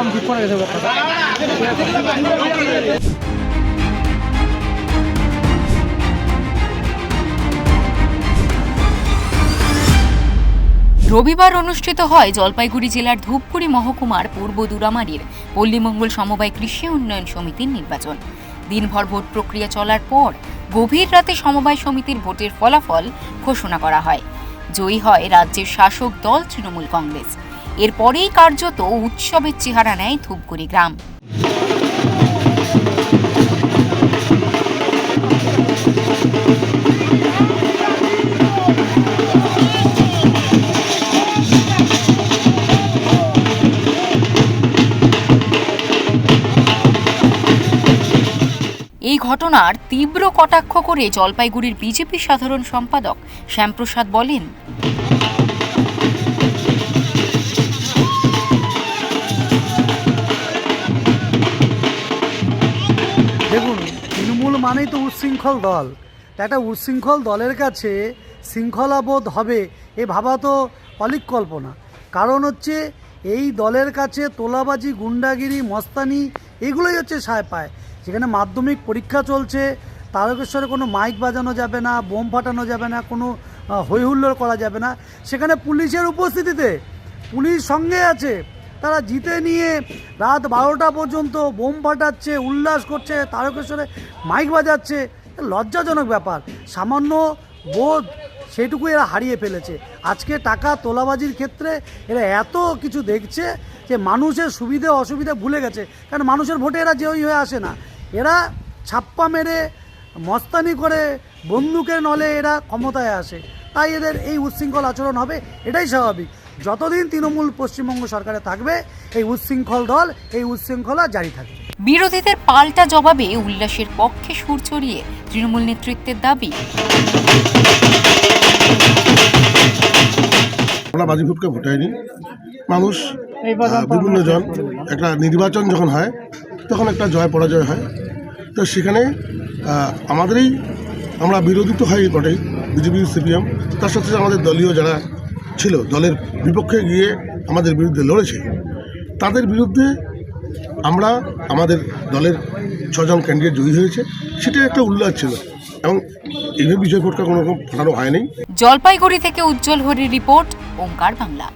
গেছে রবিবার অনুষ্ঠিত হয় জলপাইগুড়ি জেলার ধূপগুড়ি মহকুমার পূর্ব দুরামারির পল্লীমঙ্গল সমবায় কৃষি উন্নয়ন সমিতির নির্বাচন। দিনভর ভোট প্রক্রিয়া চলার পর গভীর রাতে সমবায় সমিতির ভোটের ফলাফল ঘোষণা করা হয়। জয়ী হয় রাজ্যের শাসক দল তৃণমূল কংগ্রেস। এরপরেই কার্যত উৎসবের চেহারা নেয় ধূপগুড়ি গ্রাম। এই ঘটনার তীব্র কটাক্ষ করে জলপাইগুড়ির বিজেপি সাধারণ সম্পাদক শ্যামপ্রসাদ বলেন মানেই তো উচ্ছৃঙ্খল দল। তা একটা উচ্ছৃঙ্খল দলের কাছে শৃঙ্খলাবোধ হবে এ ভাবা তো অলিক কল্পনা। কারণ হচ্ছে এই দলের কাছে তোলাবাজি গুন্ডাগিরি মস্তানি এগুলোই হচ্ছে সায় পায়। যেখানে মাধ্যমিক পরীক্ষা চলছে তারকেশ্বরে কোনো মাইক বাজানো যাবে না বোম ফাটানো যাবে না কোনো আহ, হইহুল্লোড় করা যাবে না। সেখানে পুলিশের উপস্থিতিতে পুলিশ সঙ্গে আছে। তারা জিতে নিয়ে রাত বারোটা পর্যন্ত বোম ফাটাচ্ছে, উল্লাস করছে, তারকেশ্বরে মাইক বাজাচ্ছে। লজ্জাজনক ব্যাপার। সামান্য বোধ সেটুকু এরা হারিয়ে ফেলেছে। আজকে টাকা তোলাবাজির ক্ষেত্রে এরা এত কিছু দেখছে যে মানুষের সুবিধে, অসুবিধা ভুলে গেছে। কারণ মানুষের ভোটে এরা জয়ী হয়ে আসে না। এরা ছাপ্পা মেরে, মস্তানি করে বন্দুকের নলে এরা ক্ষমতায় আসে। তাই এদের এই উচ্ছৃঙ্খল আচরণ হবে, এটাই স্বাভাবিক। যতদিন তৃণমূল পশ্চিমবঙ্গ সরকারে থাকবে এই উচ্ছৃঙ্খল দল এই উচ্ছৃঙ্খলা জারি থাকবে। বিরোধীদের পাল্টা জবাবে উল্লাসের পক্ষে সুর চড়িয়ে তৃণমূল নেতৃত্বের দাবি। আমরা বাজি ফুটকে ভোটাইনি মানুষ বিভিন্ন জন একটা নির্বাচন যখন হয় তখন একটা জয় পরাজয় হয়। তো সেখানে আমাদেরই আমরা বিরোধী তো হয় বটেই বিজেপি সিপিএম তার সাথে সাথে আমাদের দলীয় যারা ছিল, দলের বিপক্ষে গিয়ে আমাদের বিরুদ্ধে লড়েছে। তাদের বিরুদ্ধে আমরা আমাদের দলের ছজন ক্যান্ডিডেট জয়ী হয়েছে সেটা একটা উল্লাস ছিল এবং এইভাবে বিজয় ভোটটা কোনো রকম ফাটানো হয়নি। জলপাইগুড়ি থেকে উজ্জ্বল হরির রিপোর্ট, ওঙ্কার বাংলা।